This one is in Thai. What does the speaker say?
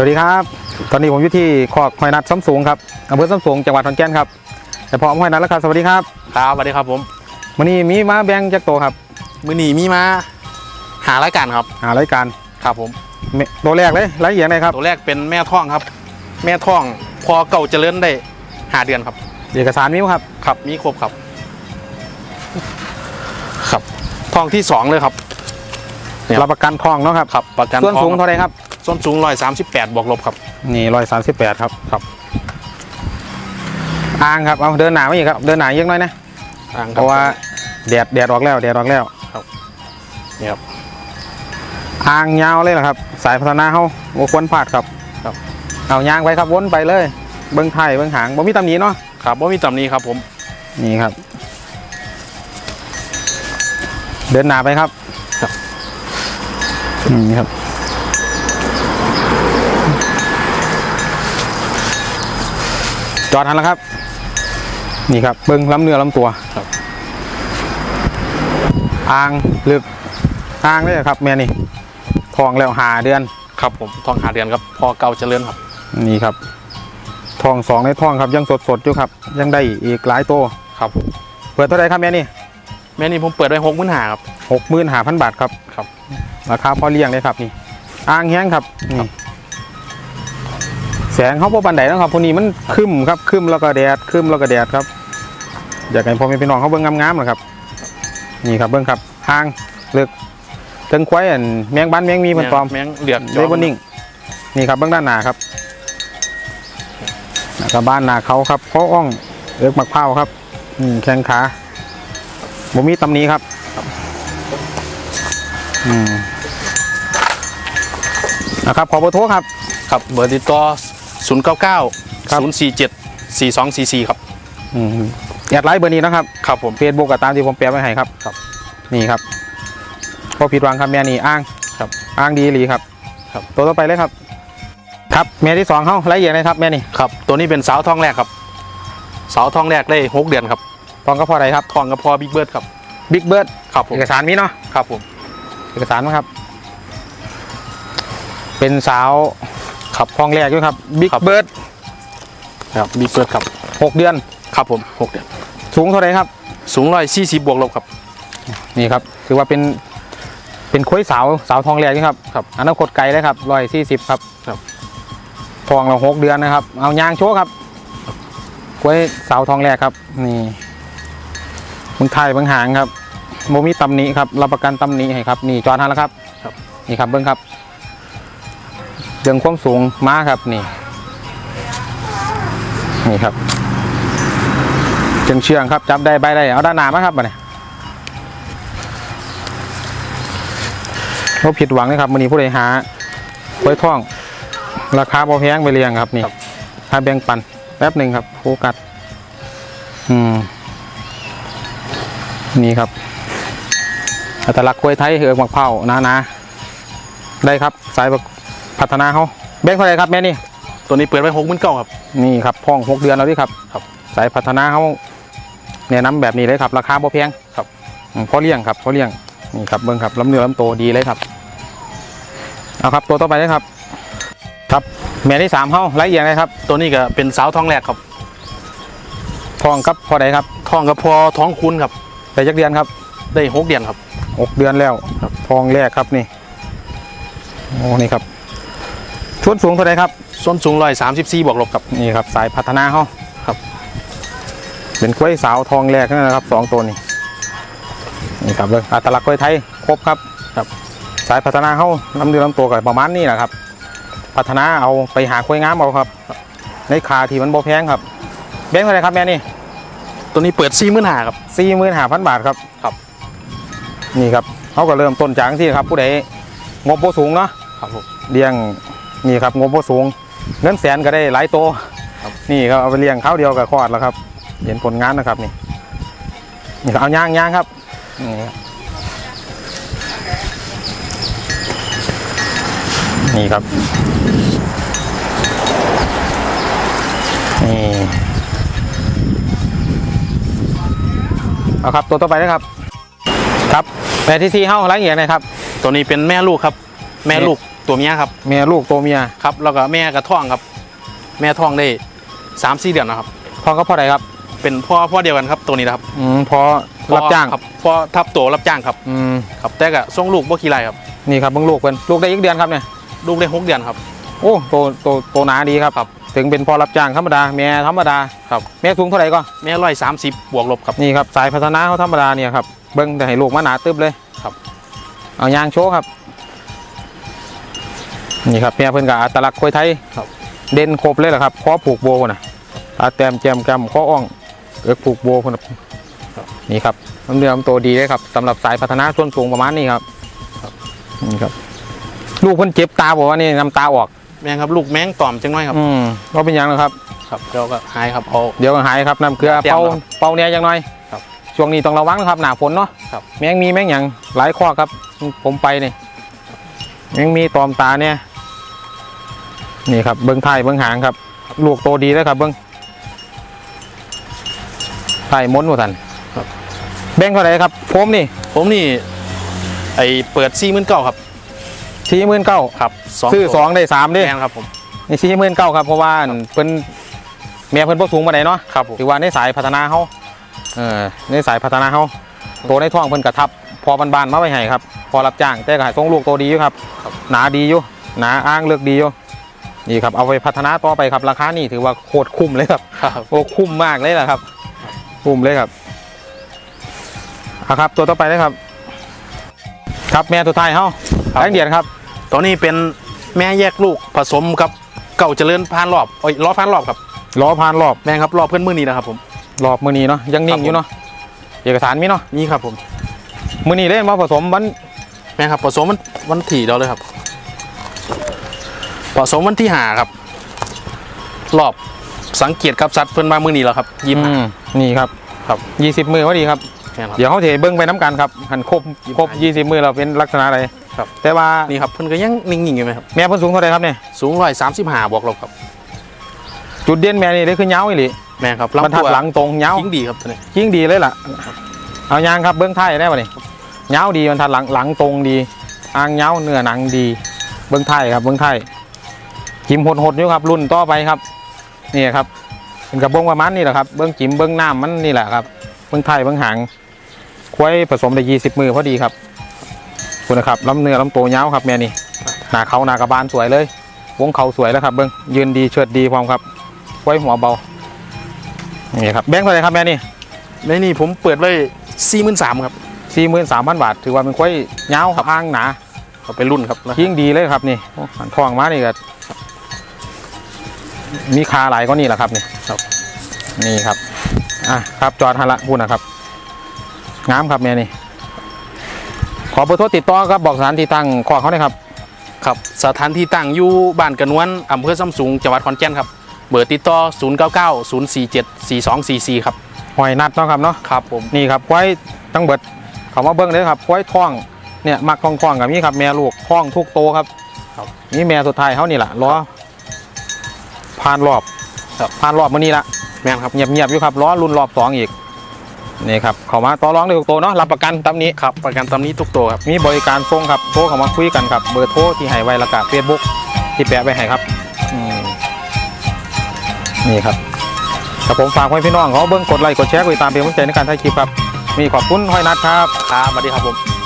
สวัสดีครับ ตอนนี้ผมอยู่ที่คอกหอยนัดซ้ำสูงครับอำเภอซ้ำสูงจังหวัดขอนแก่นครับแต่พร้อมหอยนัดแล้วครับ สวัสดีครับ ครับสวัสดีครับผมวันนี้มีมาแบ่งจากโตวครับ มือหนีมีมาหารายการครับ หารายการ ครับผมเมตัวแรกเลยรายละเอียดเลยครับ ตัวแรกเป็นแม่ท่องครับ แม่ท่องพอเก่าเจริญได้หาเดือนครับ เอกสารมีไหมครับ ครับ มีครบครับ ครับท่องที่สองเลยครับเนี่ยรับประกันทองเนาะครับ ครับ ประกันส่วนสูงท้อเท่าไหรครับ ส่วนสูงร้อยสามสิบแปดบวกลบครับ นี่ร้อยสามสิบแปดครับครับอ่างครับเอาเดินหนาไม่อีกครับเดินหนาเยอะน้อยนะอ่างเพราะว่าแดดแดดออกแล้วแดดออกแล้วเนี่ยครับ อ่างยาวเลยเหรอครับ สายพัฒนาเขาโอ้ควรพลาดครับครับ เอายางไปครับวนไปเลย เบิ้งไทยเบิ้งหางบ่มีตำหนิเนาะครับว่ามีตำหนี้ครับผมนี่ครับ เดินหนาไปครับครับนี่ครับ จอดทันแล้วครับ นี่ครับเบิ้งล้ำเนื้อล้ำตัวครับอ่างลึกอ่างเลยครับแม่นี่ทองแล้วหาเดือนครับผมท่องหาเดือนครับพอเก่าเจริญครับ นี่ครับทองสองในทองครับยังสดสดๆอยู่ครับ ยังได้อีกหลายตัวครับผมเปิดเท่าไหรครับแม่นี่แม่นี่ผมเปิดไว้หกหมื่นหาครับหกหมื่นหาพันบาทครับครับราคาพอเลี้ยงเลยครับนี่อ่างแห้งครับนี่ แสงเขาพอบันไดนะครับพวกนี้มันครึมครับครึมแล้วก็แดดครึมแล้วก็แดดครับอยากให้พ่อแม่พี่น้องเขาเบิ่งงามๆนะครับนี่ครับเบิ่งครับห่างเลือกเทิงควายอันแมงบ้านแมงมีมันปลอมแมงเหลือกเลเวนิ่งนี่ครับเบื้องด้านหน้าครับแล้วก็บ้านหน้าเขาครับเพราะอ่องเลือกมักเผาวครับอืมแข้งขาบ่มีตำหนี้ครับอืมนะครับขอเบอร์โทรครับครับเบอร์ติดต่อ ศูนย์เก้าเก้าครับศูนย์สี่เจ็ดสี่สองสี่สี่ครับ อืมแอดไลน์เบอร์นี้นะครับครับผมเฟซบุ๊กกับตามที่ผมแปะไว้ให้ครับครับ นี่ครับพอผิดหวังครับแม่นี่อ้างครับอ้างดีอีหลีครับ ครับ ตัวต่อไปเลยครับ ครับแม่ที่สองเขารายละเอียดเลยครับแม่นี่ครับ ตัวนี้เป็นสาวทองแรกครับสาวทองแรกได้หกเดือนครับทองก็พออะไรครับทองกับพอบิ๊กเบิร์ดครับบิ๊กเบิร์ดครับผมเอกสารมีเนาะครับผมเอกสารมั้งครับ เป็นสาว ครับทองแรกด้วยครับบิ๊กครับเบิร์ดครับบิ๊กเบิร์ดครับหกเดือนครับผมหกเดือน สูงเท่าไหรครับ สูงร้อยสี่สิบบวกลบครับ นี่ครับถือว่าเป็นเป็นคุ้ยสาวสาวทองแรกนี่ครับครับอนาคตไกลเลยครับร้อยสี่สิบครับครับทองเราหกเดือนนะครับ เอายางโชว์ครับคุ้ยสาวทองแรกครับ นี่มึงไทยเบางหางครับโมมีตำหนิครับรับประกันตำหนิให้ครับนี่จอทันแล้วครับครับ นี่ครับเบิ้งครับเรื่องความสูงม้าครับนี่ นี่ครับเชียงเชืองครับจับได้ใบได้เอาด้านหน้ามาครับมาเนี่ยว่าผิดหวังนะครับมันนี้ผู้ใดหาไว้ท่อง ราคาพอแพงไปเรียงครับนี่ครับถ้าแบ่งปันแป๊บหนึ่งครับโฟกัสอืมนี่ครับอัตลักษณ์กล้วยไทยเหือกหมักเผาหนานาๆได้ครับสาย พัฒนาเขาแบ่งเท่าไหรครับแม่นี่ ตัวนี้เปิดไว้หกหมื่นเก้าครับ นี่ครับพ่องหกเดือนแล้วดิครับ ครับ สายพัฒนาเขาแนะนำแบบนี้เลยครับ ราคาบ่แพงครับอืมพอเลี้ยงครับพอเลี้ยงนี่ครับเบิ้งครับลำเนื้อลำโตดีเลยครับเอาครับตัวต่อไปเลยครับ ครับแม่ที่สามเขาไล่เอียงเลยครับ ตัวนี้ก็เป็นสาวทองแรกครับทองครับพอใดครับทองกับพอท้องคุณครับแต่จักเดือนครับ ได้หกเดือนครับหกเดือนแล้วครับทองแรกครับนี่โอ้นี่ครับ ชุดสูงเท่าไหรครับส้นสูงร้อยสามสิบสี่บวกลบครับนี่ครับสายพัฒนาเขาครับ เป็นกล้วยสาวทองแรกนั่นนะครับสองตัวนี้นี่ครับเลยอัตลักษณ์กล้วยไทยครบครับครับ สายพัฒนาเขาลำเดือลำตัวกับประมาณนี้แหละครับ พัฒนาเอาไปหากล้วยงามเอาครับ ในคาที่มันบ่แพงครับเบ้งเท่าไหรครับแม่นี่ตัวนี้เปิดสี่หมื่นหาครับสี่หมื่นห้าพันบาทครับครับ นี่ครับเขาก็เริ่มต้นจากที่ครับ ผู้ใดงบบ่สูงเนาะครับผมเลี้ยง นี่ครับงบบ่สูง เงินแสนก็ได้หลายโตวครับนี่ครับเอาไปเลี้ยงข้าวเดียวกับคลอดแล้วครับ เห็นผลงานนะครับนี่นี่ครับเอาย่างย่างครับนี่ครับนี่ครับนี่เอาครับตัวต่อไปนะครับ ครับแม่ที่ซีเฮ้าไรเอียดนะครับ ตัวนี้เป็นแม่ลูกครับ แม่ลูก ตัวเมียครับ แม่ลูกตัวเมียครับแล้วก็แม่กระท้องครับ แม่ท้องได้สามสี่เดือนนะครับท้องก็พ่อใดครับ เป็นพ่อพ่อเดียวกันครับตัวนี้นะครับอืมพอรับจ้างพ่อครับพ่อทับตัวรับจ้างครับอืมครับแต่ก็ส่งลูกบ่กี่ไรครับนี่ครับเบิ่งลูกเพิ่นลูกได้อีกเดือนครับเนี่ยลูกได้หกเดือนครับโอ้โตโตโตหนาดีครับครับถึงเป็นพอรับจ้างธรรมดาแม่ธรรมดาครับแม่สูงเท่าไหร่ก็แม่ร้อยสามสิบบวกลบครับนี่ครับสายพัฒนาเขาธรรมดาเนี่ยครับเบิ้งแต่ให้ลูกมาหนาตึบเลยครับเอายางโชว์ครับ นี่ครับแม่เพิ่นกับอัตลักษณ์ควยไทยครับ เด่นครบเลยแหละครับข้อผูกโบนะตาแต้มแจมแกมข้ออ่องเอิกผูกโบคนน่ะนี่ครับน้ำเนื้อมันโตดีเลยครับสำหรับสายพัฒนาส่วนสูงประมาณนี้ครับนี่ครับ ลูกเพิ่นเจ็บตาบอกว่านี่น้ำตาออกแม่งครับลูกแมงตอมจังน้อยครับอืมว่าเป็นหยังหรอกครับ ครับเดี๋ยวก็หายครับเอาเดี๋ยวก็หายครับน้ำเกลือเตรียมเป่าแล้วครับเป่าเนี่ยจังหน่อยครับช่วงนี้ต้องระวังนะครับหนาฝนเนาะครับแมงมีแมงหยังหลายข้อครับ ผมไปนี่แมงมีตอมตาเนี่ย นี่ครับเบิ้งไทายเบิ้งหางครับ ลูกโตดีแล้วครับเบิ้งไทยม้วนหมดทันแบงเท่าไหร่ครับโฟมนี่ ผมนี่ ไอเปิดสี่หมื่นเก้าครับสี่หมื่นเก้าครับซื้อตัวสองได้สามเด้แม่งครับผมนี่สี่หมื่นเก้าครับเพราะว่าเพิ่นแม่เพิ่นบ่สูงปานใดเนาะครับผมถือว่าในสายพัฒนาเขาเออในสายพัฒนาเขาโตในท้องเพิ่นกระทับ พอบ้านๆมาไว้ให้ครับ พอรับจ้างแต่ก็ให้ทรงลูกโตดีอยู่ครับ หนาดีอยู่หนาอ้างเลือกดีอยู่ นี่ครับเอาไปพัฒนาต่อไปครับราคานี่ถือว่าโคตรคุ้มเลยครับครับโอ้คุ้มมากเลยแหละครับ คุ้มเลยครับเอาครับ ตัวต่อไปเลยครับ ครับแม่ตัวท้ายเฮาแรงเดียนครับ ตัวนี้เป็นแม่แยกลูกผสมกับเก่าเจริญพานรอบโอ้ยล้อพานรอบครับล้อพานรอบแม่งครับรอบเพื่อนมือนี้นะครับผมรอบมือนี้เนาะยังนิ่งอยู่เนาะเอกสารมีเนาะนี่ครับผมมือนี้เล่นมาผสมวันแม่งครับผสมวันวันที่เดียวเลยครับ ผสมวันที่หาครับ รอบสังเกตครับสัตว์เพื่อนมามือนี้แล้วครับยิ้ม อืมนี่ครับครับยี่สิบมือพอดีครับแม่งครับ เดี๋ยวเขาเทเบิ้งไปน้ำกันครับหันครบครบยี่สิบมือเราเป็นลักษณะอะไรครับ แต่ว่านี่ครับเพื่อนก็ยังนิ่งๆอยู่ไหมครับ แม่เพิ่นสูงเท่าไหรครับเนี่ยสูงร้อยสามสิบห้าบวกลบครับ จุดเด่นแม่นี่ได้ขึ้นเงาวอีหลีแม่งครับบรรทัดหลังตรงเงาวยิ่งดีครับตัวนี้ยิ่งดีเลยล่ะ เอายางครับเบื้องท้ายได้ป่ะนี่เงาวดีบรรทัดหลังหลังตรงดีอ่างเงาวเนื้อหนังดี เบื้องท้ายครับเบื้องท้าย จิมหดหดๆอยู่ครับ รุ่นต่อไปครับนี่ครับเป็นกระบงประมาณนี้แหละครับเบื้องจิมเบื้องน้ำมันนี่แหละครับเบื้องท้ายเบื้องหางควายผสมได้ยี่สิบมือพอดีครับคุณนะครับลำเนื้อลำโตเงาวครับแม่นี่หน้าเขาหน้ากระบาลสวยเลย วงเขาสวยแล้วครับ เบื้องยืนดีเชิดดีพร้อมครับควายหัวเบานี่ครับแบงค์เท่าไหรครับแม่นี่ในนี่ผมเปิดไว้สี่หมื่นสามครับสี่หมื่นสามพันบาท ถือว่าเป็นควายเงาวอ้างหนาเอาเป็นรุ่นครับนะยิ่งดีเลยครับนี่โอ้หันทองมานี่ก็ มีคาหลายก็นี่แหละครับนี่ครับ นี่ครับอะครับจอดฮันละพูดนะครับงามครับแม่นี่ขอเบอร์โทรติดต่อครับบอกสถานที่ตั้งขอเขาหน่อยครับ ครับสถานที่ตั้งอยู่บ้านกระนวนอำเภอซ้ำสูงจังหวัดขอนแก่นครับเบอร์ติดต่อ 0 9 9 0 4 7 4 2 4 4 ครับหอยนัดเนาะครับเนาะครับผมนี่ครับควายตั้งเบิดเขามาเบิ้งเลยครับควายทองเนี่ยมักทองทองกับนี่ครับแม่ลูกทองทุกโตครับครับนี่แม่สุดท้ายเขานี่แหละล้อ ผ่านรอบครับผ่านรอบมื่อนี้ละแม่นครับเงียบๆอยู่ครับล้อรุ่นรอบสองอีกนี่ครับเขามาต่อรองได้ทุกโตเนาะรับประกันตำนี้ครับประกันตำนี้ทุกตัวครับมีบริการส่งครับโทรเข้ามาคุยกันครับเบอร์โทรที่ให้ไว้และกาเฟซบุ๊กที่แปะไว้ให้ครับอืมนี่ครับแต่ผมฝากไว้พี่น้องเขาเบิ้งกดไลค์กดแชร์กดติดตามเป็นกำลังใจในการถ่ายคลิปครับ มีขอบคุณห้อยนัดครับครับสวัสดีครับผม